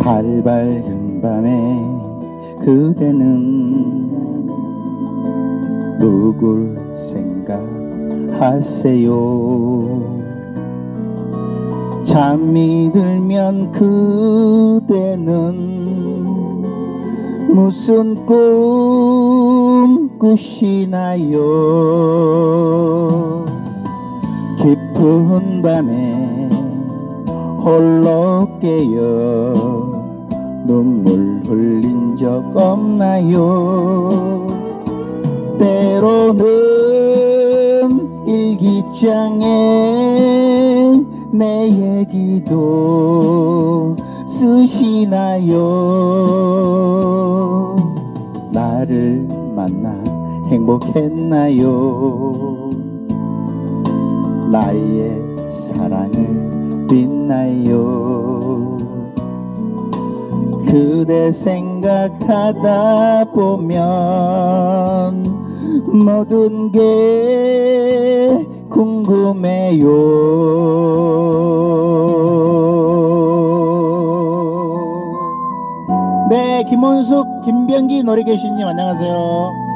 밝은 밤에 그대는 누굴 생각하세요? 잠이 들면 그대는 무슨 꿈 꾸시나요? 깊은 밤에 홀로 깨어 눈물 흘린 적 없나요? 때로는 일기장에 내 얘기도 쓰시나요? 나를 만나 행복했나요? 나의 사랑을 빛나요. 그대 생각하다 보면 모든 게 궁금해요. 네 김원숙 김병기 노래 교수님 안녕하세요.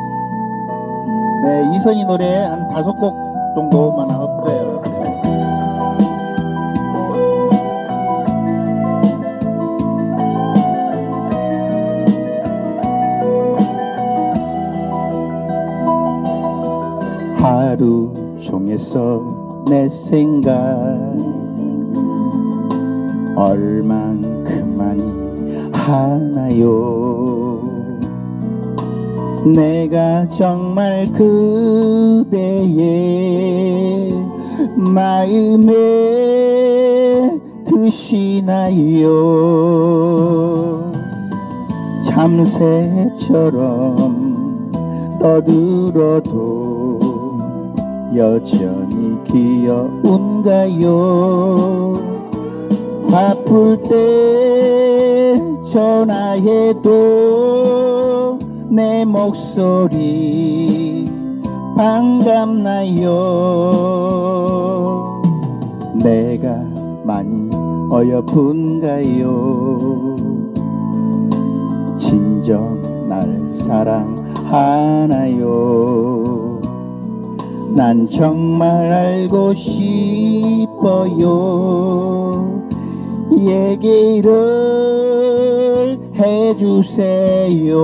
네 이선희 노래 한 다섯 곡 정도만 할 거예요 하루 종에서 내 생각. 얼만큼 많이 하나요? 내가 정말 그대의 마음에 드시나요? 참새처럼 떠들어도 여전히 귀여운가요? 바쁠 때 전화해도 내 목소리 반갑나요? 내가 많이 어여쁜가요? 진정 날 사랑하나요 난 정말 알고 싶어요. 얘기를 해주세요.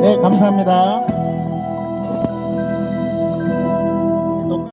네 감사합니다